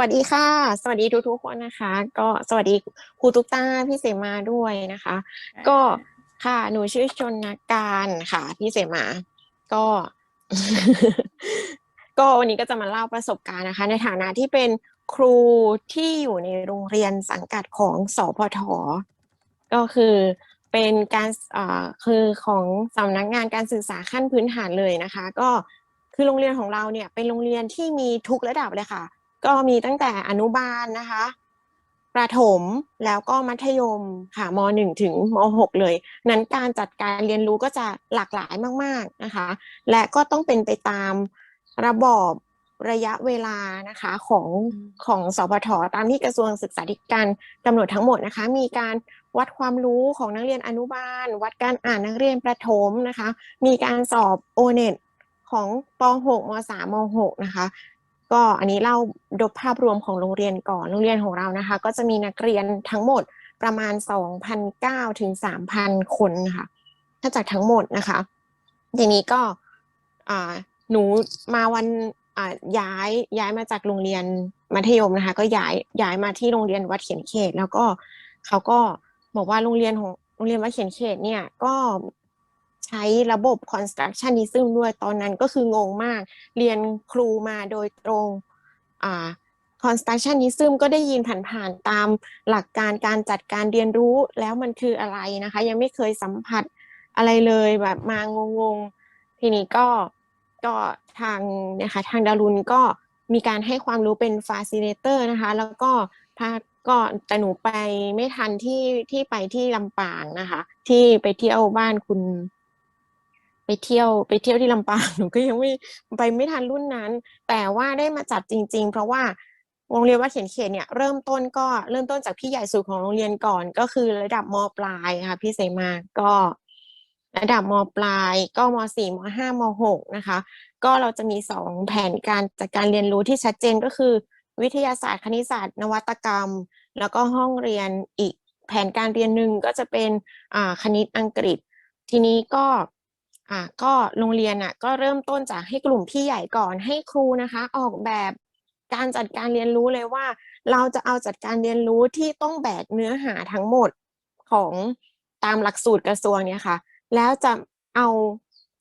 วัสดีค่ะ สวัสดีทุกๆคนนะคะ ก็สวัสดีครูตุ๊กตาพี่เสมาด้วยนะคะ ก็ค่ะหนูชื่อชนนาการค่ะ พี่เสมา ก็ ก็วันนี้ก็จะมาเล่าประสบการณ์นะคะ ในฐานะที่เป็นครูที่อยู่ในโรงเรียนสังกัดของสพทก็คือเป็นการอ่าคือของสำนักงานการศึกษาขั้นพื้นฐานเลยนะคะ ก็คือโรงเรียนของเราเนี่ยเป็นโรงเรียนที่มีทุกระดับเลยค่ะ ก็มีตั้งแต่อนุบาลนะคะ ประถมแล้วก็มัธยมค่ะม .1 ถึงม .6 เลย นั้นการจัดการเรียนรู้ก็จะหลากหลายมาก ๆนะคะ และก็ต้องเป็นไปตามระบอบระยะเวลานะคะของของสพทตามที่กระทรวงศึกษาธิการกำหนดทั้งหมดนะคะ มีการวัดความรู้ของนักเรียนอนุบาล วัดการอ่านนักเรียนประถมนะคะ มีการสอบโอเน็ตของป .6 ม .3 ม .6 นะคะ ก็อันนี้เล่าดยภาพรวมของโรงเรียนก่อนโรงเรียนของเรานะคะ ก็จะมีนักเรียนทั้งหมดประมาณ 2,009ถึง3,000 คนนะคะถ้าจากทั้งหมดนะคะ ทีนี้ก็หนูมาวันย้ายย้ายมาจากโรงเรียนมัธยมนะคะ ก็ย้ายย้ายมาที่โรงเรียนวัดเขียนเขต แล้วก็เขาก็บอกว่าโรงเรียนของโรงเรียนวัดเขียนเขตเนี่ยก็ ใช้ระบบ constructionism ด้วยตอนนั้นก็คืองงมาก เรียนครูมาโดยตรงอ่า constructionism ก็ได้ยินผ่านๆตามหลักการการจัดการเรียนรู้แล้วมันคืออะไรนะคะ ยังไม่เคยสัมผัสอะไรเลยแบบมางงๆ ทีนี้ก็ก็ทางนะคะทางดารุณก็มีการให้ความรู้เป็น facilitator นะคะ แล้วก็พาก็แต่หนูไปไม่ทันที่ที่ไปที่ลำปางนะคะ ที่ไปเที่ยวบ้านคุณ ไปเที่ยวไปเที่ยวที่ลำปางหนูก็ยังไม่ไปไม่ทันรุ่นนั้น แต่ว่าได้มาจัดจริง ๆ เพราะว่าโรงเรียนวัดเขียนเขตเนี่ยเริ่มต้นก็เริ่มต้นจากพี่ใหญ่สุดของโรงเรียนก่อน ก็คือระดับมปลายค่ะพี่เสมาก็ระดับมปลายก็มสี่มห้ามหกนะคะ ก็เราจะมีสองแผนการจัดการเรียนรู้ที่ชัดเจนก็คือ วิทยาศาสตร์คณิตศาสตร์ นวัตกรรม แล้วก็ห้องเรียนอีกแผนการเรียนหนึ่งก็จะเป็นอ่าคณิตอังกฤษ ทีนี้ก็ อ่าก็โรงเรียนอะก็เริ่มต้นจากให้กลุ่มพี่ใหญ่ก่อนให้ครูนะคะ ออกแบบการจัดการเรียนรู้เลยว่า เราจะเอาจัดการเรียนรู้ที่ต้องแบกเนื้อหาทั้งหมดของตามหลักสูตรกระทรวงเนี่ยค่ะ แล้วจะเอา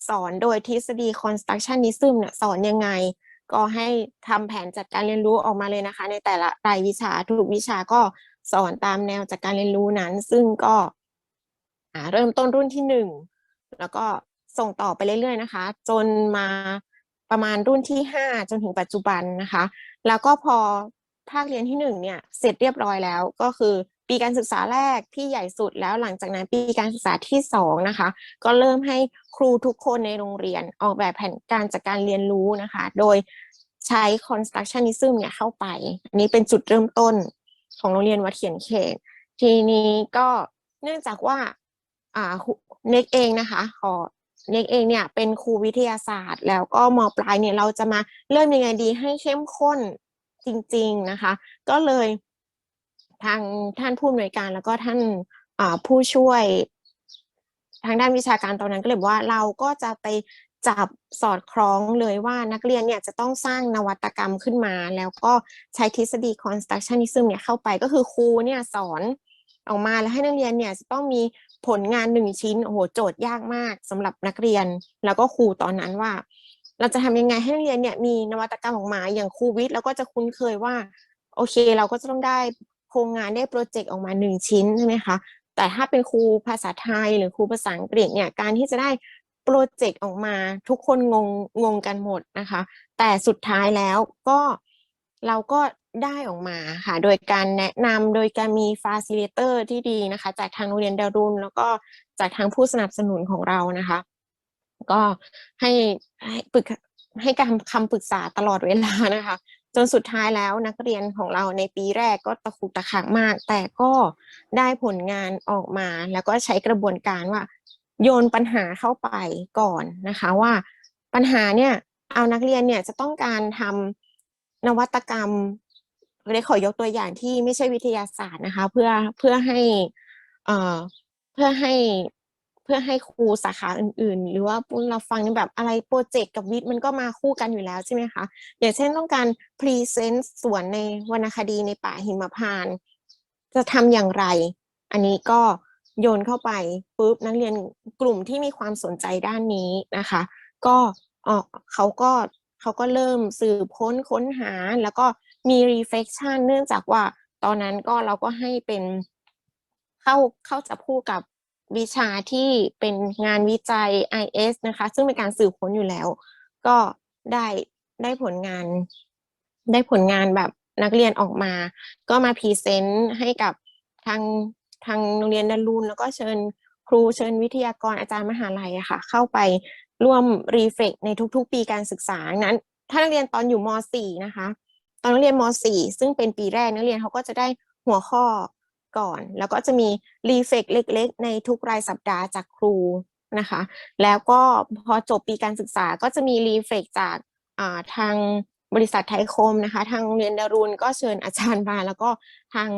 สอนโดยทฤษฎี constructionism เนี่ยสอนยังไง ก็ให้ทำแผนจัดการเรียนรู้ออกมาเลยนะคะ ในแต่ละรายวิชาทุกวิชาก็สอนตามแนวจัดการเรียนรู้นั้น ซึ่งก็อ่าเริ่มต้นรุ่นที่หนึ่งแล้วก็ ส่งต่อไปเรื่อยๆนะคะ จนมาประมาณรุ่นที่ห้าจนถึงปัจจุบันนะคะ แล้วก็พอภาคเรียนที่หนึ่งเนี่ยเสร็จเรียบร้อยแล้ว ก็คือปีการศึกษาแรกที่ใหญ่สุดแล้วหลังจากนั้นปีการศึกษาที่สองนะคะ ก็เริ่มให้ครูทุกคนในโรงเรียนออกแบบแผนการจัดการเรียนรู้นะคะ โดยใช้ constructionism เนี่ยเข้าไป อันนี้เป็นจุดเริ่มต้นของโรงเรียนวัดเขียนเขต ทีนี้ก็เนื่องจากว่าอ่าเน็กเองนะคะขอ เน็กเองเนี่ยเป็นครูวิทยาศาสตร์ แล้วก็มปลายเนี่ยเราจะมาเริ่มยังไงดีให้เข้มข้นจริง ๆนะคะ ก็เลยทางท่านผู้อำนวยการแล้วก็ท่านผู้ช่วยทางด้านวิชาการตอนนั้นก็เลยว่าเราก็จะไปจับสอดคล้องเลยว่านักเรียนเนี่ยจะต้องสร้างนวัตกรรมขึ้นมา แล้วก็ใช้ทฤษฎี constructionism เนี่ยเข้าไปก็คือครูเนี่ยสอนออกมาแล้วให้นักเรียนเนี่ยจะต้องมี ผลงานหนึ่งชิ้นโอ้โหโจทย์ยากมากสำหรับนักเรียน แล้วก็ครูตอนนั้นว่า เราจะทำยังไงให้นักเรียนเนี่ยมีนวัตกรรมออกมาอย่างครูวิทย์เราก็จะคุ้นเคยว่า โอเค เราก็จะต้องได้โครงงานได้โปรเจกต์ออกมาหนึ่งชิ้นใช่ไหมคะแต่ถ้าเป็นครูภาษาไทยหรือครูภาษาอังกฤษเนี่ยการที่จะได้โปรเจกต์ออกมาทุกคนงงงงกันหมดนะคะ แต่สุดท้ายแล้วก็เราก็ ได้ออกมาค่ะ โดยการแนะนำโดยการมีฟาซิลิเตอร์ที่ดีนะคะ จากทางโรงเรียนดารุนแล้วก็จากทางผู้สนับสนุนของเรานะคะ ก็ให้ให้ปรึกให้การคำปรึกษาตลอดเวลานะคะ จนสุดท้ายแล้วนักเรียนของเราในปีแรกก็ตะคุกตะขักมาก แต่ก็ได้ผลงานออกมา แล้วก็ใช้กระบวนการว่า โยนปัญหาเข้าไปก่อนนะคะว่าปัญหาเนี่ยเอานักเรียนเนี่ยจะต้องการทำนวัตกรรม เรียขอยกตัวอย่างที่ไม่ใช่วิทยาศาสตร์นะคะ เพื่อเพื่อให้เอ่อเพื่อให้เพื่อให้ครูสาขาอื่น ๆ หรือว่าเราฟังในแบบอะไรโปรเจกต์กับวิทย์มันก็มาคู่กันอยู่แล้วใช่ไหมคะอย่างเช่นต้องการพรีเซนต์สวนในวรรณคดีในป่าหิมพานต์จะทำอย่างไร อันนี้ก็โยนเข้าไปปุ๊บนักเรียนกลุ่มที่มีความสนใจด้านนี้นะคะ ก็เออเขาก็เขาก็เริ่มสืบค้นค้นหาแล้วก็ มี reflection เนื่องจากว่าตอนนั้นก็เราก็ให้เป็นเข้าเข้าจับคู่กับวิชาที่เป็นงานวิจัย IS นะคะ ซึ่งเป็นการสืบค้นอยู่แล้ว ก็ได้ได้ผลงาน ได้ผลงานแบบนักเรียนออกมา ก็มาพรีเซนต์ให้กับทางทางโรงเรียนดารุนแล้วก็เชิญครูเชิญวิทยากรอาจารย์มหาลัยอะค่ะ เข้าไปร่วมรีเฟกในทุกๆ ปีการศึกษานั้น ถ้านักเรียนตอนอยู่ม .4 นะคะ ตอนนักเรียนม .4 ซึ่งเป็นปีแรกนักเรียนเขาก็จะได้หัวข้อก่อน แล้วก็จะมีรีเฟกเล็ก ๆ ในทุกรายสัปดาห์จากครูนะคะ แล้วก็พอจบปีการศึกษาก็จะมีรีเฟกจากาทางบริษัทไทยคมนะคะ ทางโรงเรียนดารุณก็เชิญอาจารย์มา แล้วก็ทาง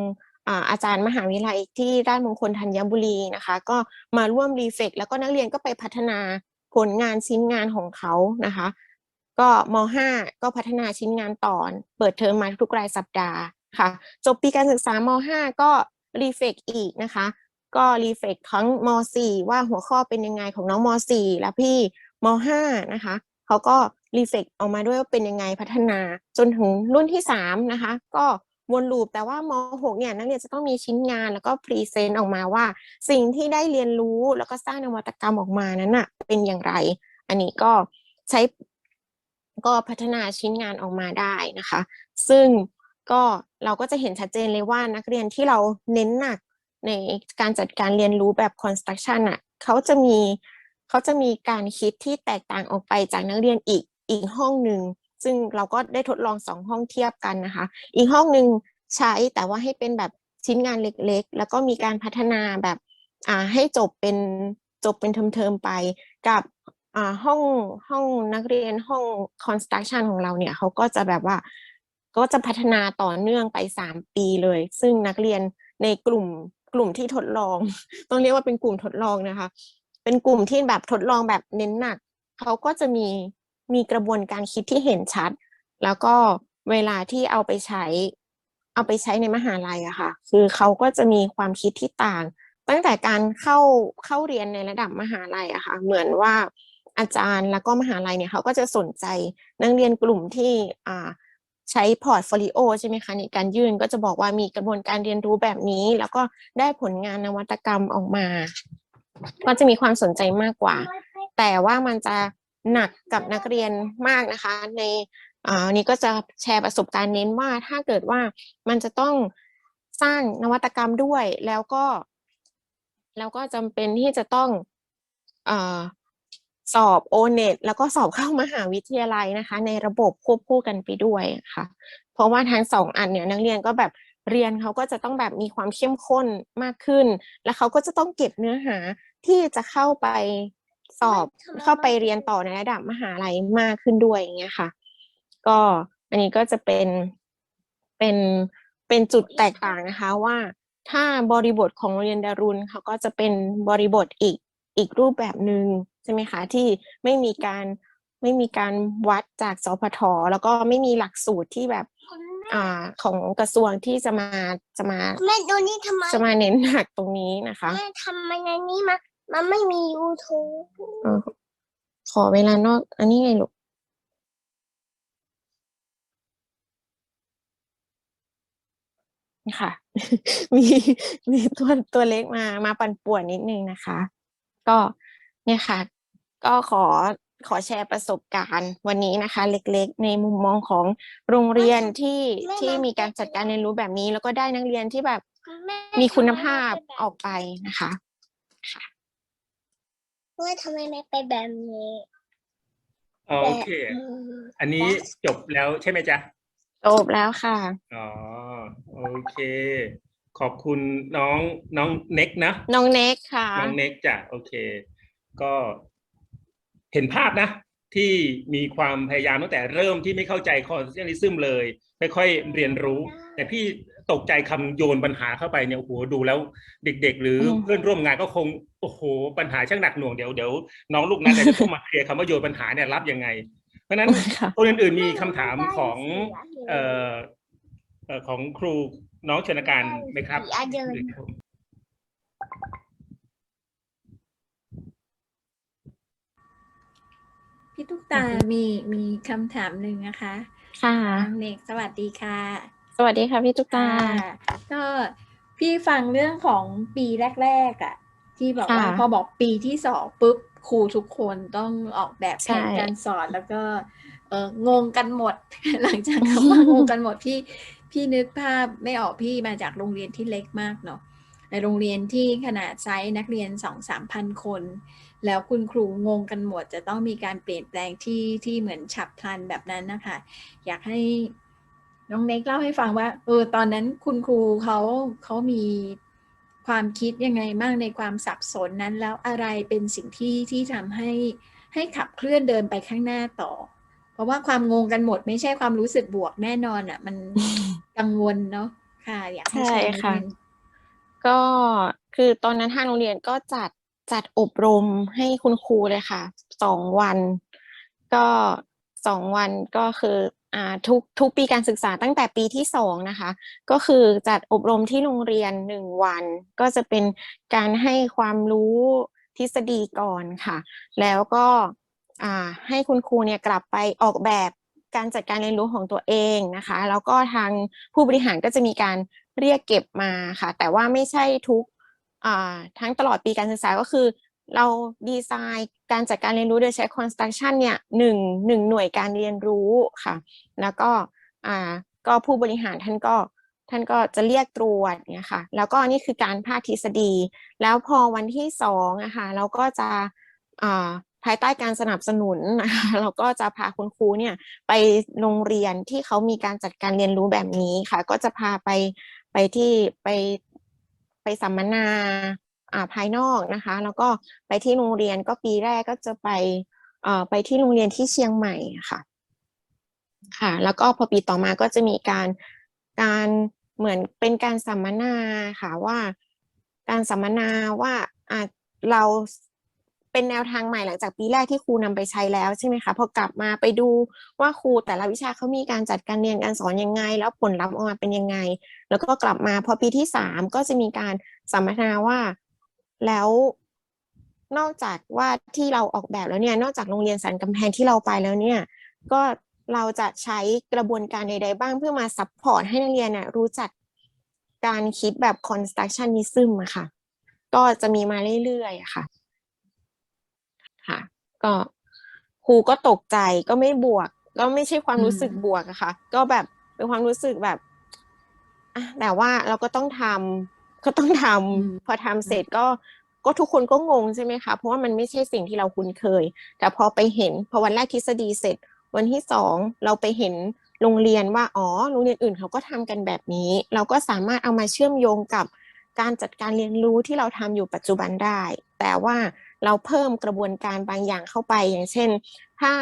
อาอาจารย์มหาวิทยาลัยที่ด้านมงคลธัญบุรีนะคะ ก็มาร่วมรีเฟกแล้วก็นักเรียนก็ไปพัฒนาผลงานชิ้นงานของเขานะคะ ก็ม .5 ก็พัฒนาชิ้นงานต่อเปิดเทอมมาทุกรายสัปดาห์ค่ะ จบปีการศึกษาม .5 ก็รีเฟกอีกนะคะ ก็รีเฟกทั้งม .4 ว่าหัวข้อเป็นยังไงของน้องม .4 แล้วพี่ม .5 นะคะเขาก็รีเฟกออกมาด้วยว่าเป็นยังไงพัฒนา จนถึงรุ่นที่3นะคะ ก็วนลูปแต่ว่าม .6 เนี่ยนักเรียนจะต้องมีชิ้นงานแล้วก็พรีเซนต์ออกมาว่า สิ่งที่ได้เรียนรู้แล้วก็สร้างนวัตกรรมออกมานั้นน่ะเป็นอย่างไร อันนี้ก็ใช้ ก็พัฒนาชิ้นงานออกมาได้นะคะ ซึ่งก็เราก็จะเห็นชัดเจนเลยว่านักเรียนที่เราเน้นหนักในการจัดการเรียนรู้แบบ construction อะเขาจะมีเขาจะมีการคิดที่แตกต่างออกไปจากนักเรียนอีกอีกห้องหนึ่งซึ่งเราก็ได้ทดลองสองห้องเทียบกันนะคะ อีกห้องหนึ่งใช้แต่ว่าให้เป็นแบบชิ้นงานเล็กๆ แล้วก็มีการพัฒนาแบบอ่าให้จบเป็นจบเป็นเทอมๆไป กับ ห้องห้องนักเรียนห้อง construction ของเราเนี่ยเขาก็จะแบบว่าก็จะพัฒนาต่อเนื่องไปสามปีเลย ซึ่งนักเรียนในกลุ่มกลุ่มที่ทดลอง ต้องเรียกว่าเป็นกลุ่มทดลองนะคะ เป็นกลุ่มที่แบบทดลองแบบเน้นหนักเขาก็จะมีมีกระบวนการคิดที่เห็นชัด แล้วก็เวลาที่เอาไปใช้ เอาไปใช้ในมหาลัยอะค่ะ คือเขาก็จะมีความคิดที่ต่าง ตั้งแต่การเข้าเข้าเรียนในระดับมหาลัยอะค่ะ เหมือนว่า อาจารย์แล้วก็มหาลัยเนี่ยเขาก็จะสนใจนักเรียนกลุ่มที่อ่าใช้พอร์ตโฟลิโอใช่ไหมคะในการยื่นก็จะบอกว่ามีกระบวนการเรียนรู้แบบนี้ แล้วก็ได้ผลงานนวัตกรรมออกมา ก็จะมีความสนใจมากกว่า แต่ว่ามันจะหนักกับนักเรียนมากนะคะ ในอ่านี้ก็จะแชร์ประสบการณ์เน้นว่าถ้าเกิดว่ามันจะต้องสร้างนวัตกรรมด้วยแล้วก็ แล้วก็จำเป็นที่จะต้องอ่อ สอบโอเน็ตแล้วก็สอบเข้ามหาวิทยาลัยนะคะ ในระบบควบคู่กันไปด้วยค่ะ เพราะว่าทั้งสองอันเนี่ยนักเรียนก็แบบเรียนเขาก็จะต้องแบบมีความเข้มข้นมากขึ้น แล้วเขาก็จะต้องเก็บเนื้อหาที่จะเข้าไปสอบเข้าไปเรียนต่อในระดับมหาลัยมากขึ้นด้วยอย่างเงี้ยค่ะ ก็อันนี้ก็จะเป็นเป็นเป็นจุดแตกต่างนะคะว่าถ้าบริบทของโรงเรียนดารุณเขาก็จะเป็นบริบทอีก อีกรูปแบบหนึ่งใช่ไหมคะที่ไม่มีการไม่มีการวัดจากสพทแล้วก็ไม่มีหลักสูตรที่แบบอ่าของกระทรวงที่จะมาจะมาแม่ดูนี่ทำไมจะมาเน้นหนักตรงนี้นะคะแม่ทำไมในนี้มามันไม่มี YouTube เอ่อขอเวลานอก อันนี้ไงลูกค่ะ มีมีตัวตัวเล็กมามาปั่นป่วนนิดนึงนะคะ ก็เนี่ยค่ะ ก็ขอขอแชร์ประสบการณ์วันนี้นะคะ เล็กๆ ในมุมมองของโรงเรียนที่แม่ที่มามีการจัดการเรียนรู้แบบนี้ แล้วก็ได้นักเรียนที่แบบแม่มีคุณทำไภาพแม่เป็นแบบออกไปนะคะแม่ทำไมแม่เป็นแบบนี้โอเคแบบมืออันนี้จบแล้วใช่ไหมจ๊ะ จบแล้วค่ะ อ๋อ โอเค ขอบคุณน้องน้องเน็กนะน้องเน็กค่ะ น้องเน็กจ้ะโอเค ก็เห็นภาพนะ ที่มีความพยายามตั้งแต่เริ่มที่ไม่เข้าใจคอนเซนิซึมเลยค่อยๆเรียนรู้ แต่พี่ตกใจคำโยนปัญหาเข้าไปเนี่ยโอ้โหดูแล้วเด็ก ๆ หรืออมเพื่อนร่วมงานก็คงโอ้โหปัญหาช่างหนักหน่วงเดี๋ยวเดี๋ยวน้องลูกนั้นเนี่ยจะต้องมาเคลียร์คำว่าโยนปัญหาเนี่ยรับยังไง เพราะฉะนั้นค่ะ คนอื่นๆมีคำถามของได้เอ่อเอ่อของครู น้องชนการไหมครับสีอันเดิมพี่ตุ๊กตา มีมีคำถามหนึ่งนะคะค่ะ น้องเนกสวัสดีค่ะ สวัสดีค่ะพี่ตุ๊กตาค่ะก็พี่ฟังเรื่องของปีแรก ๆ อะ ที่บอกว่าค่ะพอบอกปีที่สองปุ๊บครูทุกคนต้องออกแบบแผใช่นการสอนแล้วก็ เอองงกันหมด หลังจากคำว่า งงกันหมดพี่ พี่นึกภาพไม่ออกพี่มาจากโรงเรียนที่เล็กมากเนาะในโรงเรียนที่ขนาดไซส์นักเรียนสองสามพันคน แล้วคุณครูงงกันหมด จะต้องมีการเปลี่ยนแปลงที่ที่เหมือนฉับพลันแบบนั้นนะคะ อยากให้น้องเน็กเล่าให้ฟังว่าเออตอนนั้นคุณครูเขาเขามีความคิดยังไงบ้างในความสับสนนั้นแล้วอะไรเป็นสิ่งที่ที่ทำให้ให้ขับเคลื่อนเดินไปข้างหน้าต่อ ราะว่าความงงกันหมดไม่ใช่ความรู้สึกบวกแน่นอนอะ มันกังวลเนาะค่ะ อยากให้ใช่แชร์นิดค่ะนึงก็คือตอนนั้นทางโรงเรียนก็จัดจัดอบรมให้คุณครูเลยค่ะสองวัน ก็สองวันก็คืออ่าทุกทุกปีการศึกษาตั้งแต่ปีที่สองนะคะ ก็คือจัดอบรมที่โรงเรียนหนึ่งวัน ก็จะเป็นการให้ความรู้ทฤษฎีก่อนค่ะ แล้วก็ อ่าให้คุณครูเนี่ยกลับไปออกแบบการจัดการเรียนรู้ของตัวเองนะคะ แล้วก็ทางผู้บริหารก็จะมีการเรียกเก็บมาค่ะ แต่ว่าไม่ใช่ทุกทั้งตลอดปีการศึกษาก็คือ เราดีไซน์การจัดการเรียนรู้โดยใช้ construction เนี่ยหนึ่งหนึ่งหน่วยการเรียนรู้ค่ะ แล้วก็ก็ผู้บริหารท่านก็ท่านก็จะเรียกตรวจเนี่ยค่ะ แล้วก็นี่คือการภาคทฤษฎี แล้วพอวันที่สองอะค่ะเราก็จะ ภายใต้การสนับสนุนนะคะเราก็จะพาคุณครูเนี่ยไปโรงเรียนที่เขามีการจัดการเรียนรู้แบบนี้ค่ะ ก็จะพาไปไปที่ไปไปสัมมนาอ่าภายนอกนะคะ แล้วก็ไปที่โรงเรียนก็ปีแรกก็จะไปเอ่อไปที่โรงเรียนที่เชียงใหม่ค่ะค่ะ แล้วก็พอปีต่อมาก็จะมีการการเหมือนเป็นการสัมมนาค่ะว่าการสัมมนาว่าอะเรา เป็นแนวทางใหม่หลังจากปีแรกที่ครูนำไปใช้แล้วใช่ไหมคะพอกลับมาไปดูว่าครูแต่ละวิชาเขามีการจัดการเรียนการสอนยังไง แล้วผลลัพธ์ออกมาเป็นยังไง แล้วก็กลับมาพอปีที่สามก็จะมีการสัมมนาว่าแล้วนอกจากว่าที่เราออกแบบแล้วเนี่ย นอกจากโรงเรียนสันกำแพงที่เราไปแล้วเนี่ย ก็เราจะใช้กระบวนการใดๆบ้างเพื่อมาซัพพอร์ตให้นักเรียนน่ะรู้จักการคิดแบบ constructionism อะค่ะ ก็จะมีมาเรื่อยๆค่ะ ค่ะ ก็ครูก็ตกใจก็ไม่บวก ก็ไม่ใช่ความรู้สึกอืมบวกอะค่ะ ก็แบบเป็นความรู้สึกแบบอะแต่ว่าเราก็ต้องทำก็ต้องทำพอทำเสร็จก็ก็ทุกคนก็งงใช่ไหมคะ เพราะว่ามันไม่ใช่สิ่งที่เราคุ้นเคย แต่พอไปเห็นพอวันแรกทฤษฎีเสร็จ วันที่สองเราไปเห็นโรงเรียนว่าอ๋อโรงเรียนอื่นเขาก็ทำกันแบบนี้ เราก็สามารถเอามาเชื่อมโยงกับการจัดการเรียนรู้ที่เราทำอยู่ปัจจุบันได้ แต่ว่า เราเพิ่มกระบวนการบางอย่างเข้าไป อย่างเช่น ถ้า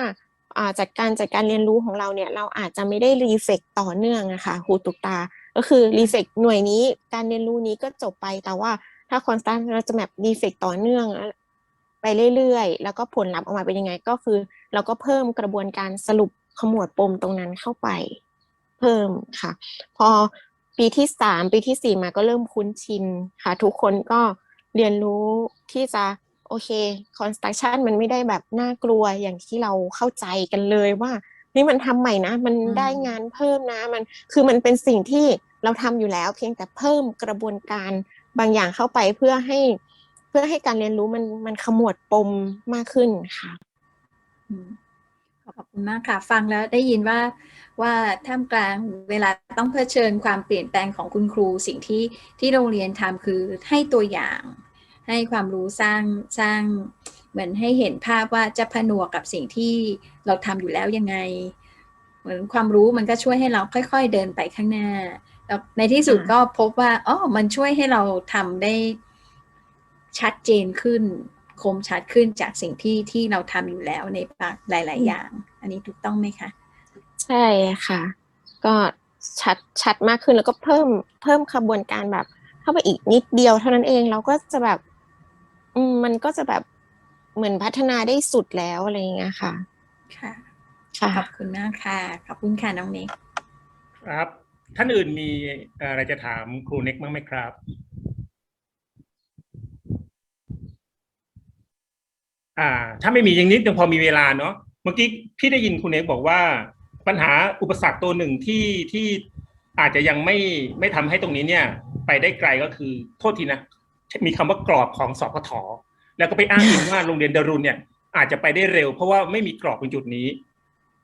จัดการจัดการเรียนรู้ของเราเนี่ยเราอาจจะไม่ได้รีเฟกต่อเนื่องอะคะครูตุกตา ก็คือรีเฟกหน่วยนี้การเรียนรู้นี้ก็จบไปแต่ว่าถ้าคอนสแตนต์เราจะแบบรีเฟกต่อเนื่องไปเรื่อยๆ แล้วก็ผลลัพธ์ออกมาเป็นยังไงก็คือ เราก็เพิ่มกระบวนการสรุปขมวดปมตรงนั้นเข้าไป เพิ่มค่ะ พอปีที่สามปีที่สี่มาก็เริ่มคุ้นชินค่ะ ทุกคนก็เรียนรู้ที่จะ โอเค construction มันไม่ได้แบบน่ากลัวอย่างที่เราเข้าใจกันเลยว่านี่มันทำใหม่นะ มันอืมได้งานเพิ่มนะมันคือมันเป็นสิ่งที่เราทำอยู่แล้ว เพียงแต่เพิ่มกระบวนการบางอย่างเข้าไปเพื่อให้เพื่อให้การเรียนรู้มันมันขมวดปมมากขึ้นค่ะอืมขอบคุณมากค่ะ ฟังแล้วได้ยินว่าว่าท่ามกลางเวลาต้องเผชิญความเปลี่ยนแปลงของคุณครู สิ่งที่ที่โรงเรียนทำคือให้ตัวอย่าง ให้ความรู้สร้างสร้างเหมือนให้เห็นภาพว่าจะผนวกกับสิ่งที่เราทำอยู่แล้วยังไง เหมือนความรู้มันก็ช่วยให้เราค่อย ๆ เดินไปข้างหน้าแล้วในที่สุดค่ะก็พบว่าอ๋อมันช่วยให้เราทำได้ชัดเจนขึ้น คมชัดขึ้นจากสิ่งที่ที่เราทำอยู่แล้วในหลาย ๆ อย่าง อันนี้ถูกต้องไหมคะใช่ค่ะ ก็ชัดชัดมากขึ้นแล้วก็เพิ่มเพิ่มขบวนการแบบ เข้าไปอีกนิดเดียวเท่านั้นเอง เราก็จะแบบอื มมันก็จะแบบเหมือนพัฒนาได้สุดแล้วอะไรอย่างเงี้ยค่ะ ค่ะ ค่ะ ขอบคุณมากค่ะ ขอบคุณค่ะน้องเน็กครับ ท่านอื่นมีอะไรจะถามครูเน็กบ้างไหมครับ อ่า ถ้าไม่มีอย่างนี้ยังพอมีเวลาเนาะ เมื่อกี้พี่ได้ยินครูเน็กบอกว่า ปัญหาอุปสรรคตัวหนึ่งที่ที่อาจจะยังไม่ไม่ทำให้ตรงนี้เนี่ย ไปได้ไกลก็คือโทษทีนะ มีคำว่ากรอบของสพท แล้วก็ไปอ้างอิงว่าโรงเรียนดารุณเนี่ยอาจจะไปได้เร็ว เพราะว่าไม่มีกรอบตรงจุดนี้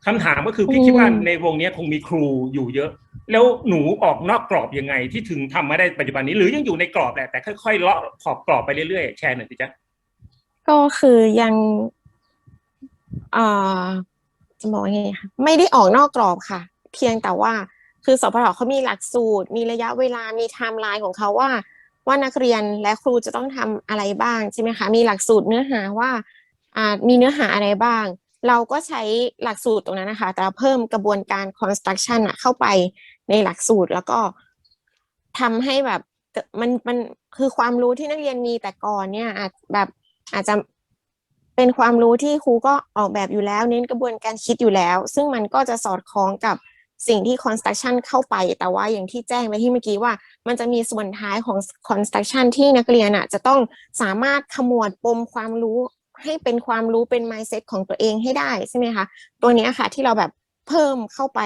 คำถามก็คือพี่อืมคิดว่าในวงเนี้ยคงมีครูอยู่เยอะ แล้วหนูออกนอกกรอบยังไงที่ถึงทำมาได้ปัจจุบันนี้หรือยังอยู่ในกรอบแหละแต่ค่อยๆเลาะขอบกรอบไปเรื่อยๆแชร์หน่อยสิจ๊ะก็คือยังเอ่อจะบอกว่าไงคะไม่ได้ออกนอกกรอบค่ะ เพียงแต่ว่าคือสพทเขามีหลักสูตร มีระยะเวลามีไทม์ไลน์ของเขาว่า ว่านักเรียนและครูจะต้องทำอะไรบ้างใช่ไหมคะ มีหลักสูตรเนื้อหาว่ามีเนื้อหาอะไรบ้าง เราก็ใช้หลักสูตรตรงนั้นนะคะ แต่เราเพิ่มกระบวนการ construction เข้าไปในหลักสูตรแล้วก็ทำให้แบบมันมันคือความรู้ที่นักเรียนมีแต่ก่อนเนี่ยอาจแบบอาจจะเป็นความรู้ที่ครูก็ออกแบบอยู่แล้ว เน้นกระบวนการคิดอยู่แล้ว ซึ่งมันก็จะสอดคล้องกับ สิ่งที่ construction เข้าไป แต่ว่าอย่างที่แจ้งไปที่เมื่อกี้ว่า มันจะมีส่วนท้ายของ construction ที่นักเรียนอะจะต้องสามารถขมวดปมความรู้ให้เป็นความรู้เป็น mindset ของตัวเองให้ได้ใช่ไหมคะ ตัวเนี้ยค่ะที่เราแบบเพิ่มเข้าไป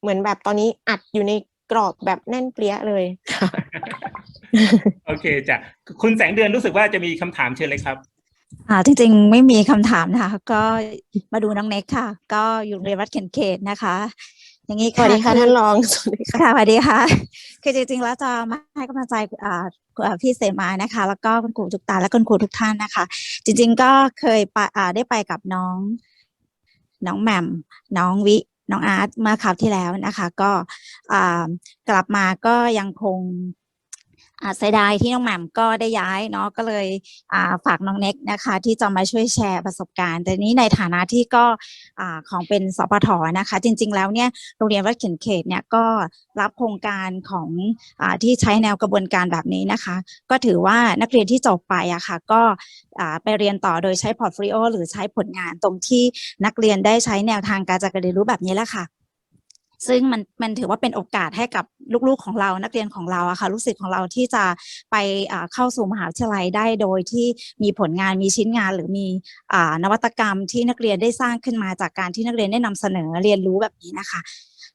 เหมือนแบบตอนนี้อัดอยู่ในกรอบแบบแน่นเปรี้ยเลยค่ะโอเคจ้ะคุณแสงเดือนรู้สึกว่าจะมีคำถามเชิญเลยครับอ่าจริงๆ ไม่มีคำถามนะคะ ก็มาดูน้องเน็กค่ะ ก็อยู่โรงเรียนวัดเข็นเขตนะคะ อย่างนี้สวัสดีค่ะอท่านรองสวัสดีค่ะค่ะสวัสดีค่ะ คือจริงๆแล้วจะมาให้กำลังใจอ่าอ่าพี่เสมานะคะ แล้วก็คุณครูทุกตาและคุณครูทุกท่านนะคะ จริง ๆ ก็เคยไปอ่าได้ไปกับน้อง น้องแหม่มน้องวิน้องอาร์ตเมื่อคราวที่แล้วนะคะ ก็อ่ากลับมาก็ยังคงอ่า เสียดายที่น้องแหม่มก็ได้ย้ายเนาะก็เลยอ่าฝากน้องเน็กนะคะ ที่จะมาช่วยแชร์ประสบการณ์ แต่นี้ในฐานะที่ก็อ่าของเป็นสปทนะคะ จริง ๆ แล้วเนี่ยโรงเรียนวัดเข็นเขตเนี่ยก็รับโครงการของอาที่ใช้แนวกระบวนการแบบนี้นะคะ ก็ถือว่านักเรียนที่จบไปอะค่ะก็อ่าไปเรียนต่อโดยใช้พอร์ตโฟลิโอหรือใช้ผลงานตรงที่นักเรียนได้ใช้แนวทางการจัดการเรียนรู้แบบนี้แหละค่ะ ซึ่งมันมันถือว่าเป็นโอกาสให้กับลูกๆของเรานักเรียนของเราอะค่ะลูกศิษย์ของเราที่จะไปเข้าสู่มหาวิทยาลัยได้โดยที่มีผลงานมีชิ้นงานหรือมีอนวัตกรรมที่นักเรียนได้สร้างขึ้นมาจากการที่นักเรียนได้นำเสนอเรียนรู้แบบนี้นะคะ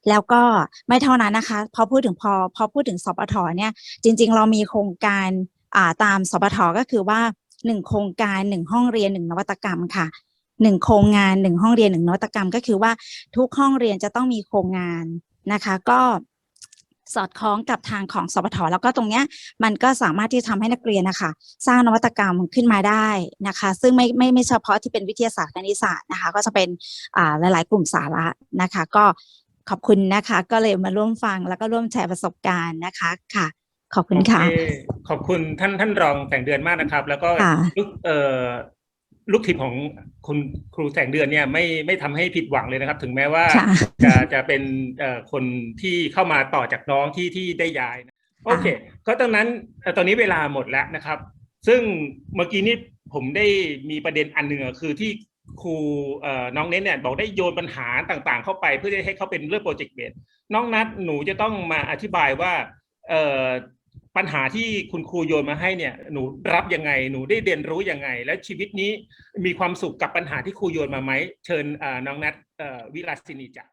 แล้วก็ไม่เท่านั้นนะคะ พอพูดถึงพอพอพูดถึงสปทเนี่ยจริง ๆ เรามีโครงการาตามสปทก็คือว่าหนึ่งโครงการหนึ่งห้องเรียนหนึ่งนวัตกรรมค่ะ หนึ่งโครงงานหนึ่งห้องเรียนหนึ่งนวัตกรรม ก็คือว่าทุกห้องเรียนจะต้องมีโครงงานนะคะ ก็สอดคล้องกับทางของสปทแล้วก็ตรงเนี้ยมันก็สามารถที่จะทำให้นักเรียนนะคะสร้างนวัตกรรมขึ้นมาได้นะคะ ซึ่งไม่ไม่ไม่เฉพาะที่เป็นวิทยาศาสตร์คณิตศาสตร์นะคะ ก็จะเป็นอ่าหลาย ๆ กลุ่มสาระนะคะ ก็ขอบคุณนะคะ ก็เลยมาร่วมฟังแล้วก็ร่วมแชร์ประสบการณ์นะคะค่ะ ขอบคุณค่ะโอเคขอบคุณท่านท่านรองแสงเดือนมากนะครับ แล้วก็ค่ะลูกเอ่อ ลูกทีมของคุณครูแสงเดือนเนี่ยไม่ไม่ทำให้ผิดหวังเลยนะครับ ถึงแม้ว่าค่ะจะจะเป็นเอ่อคนที่เข้ามาต่อจากน้องที่ที่ได้ย้ายนะโอเค ก็ตอนนั้นเอ่อตอนนี้เวลาหมดแล้วนะครับ ซึ่งเมื่อกี้นี้ผมได้มีประเด็นอันหนึ่งอะคือที่ครูเอ่อน้องเน้นเนี่ยบอกได้โยนปัญหาต่างๆ เข้าไปเพื่อจะให้เขาเป็นเรื่องโปรเจกต์เบสน้องนัดหนูจะต้องมาอธิบายว่าเอ่อ ปัญหาที่คุณครูโยนมาให้เนี่ยหนูรับยังไงหนูได้เรียนรู้ยังไง และชีวิตนี้มีความสุขกับปัญหาที่ครูโยนมาไหมเชิญน้องนัดวิลาสินีจ้ะ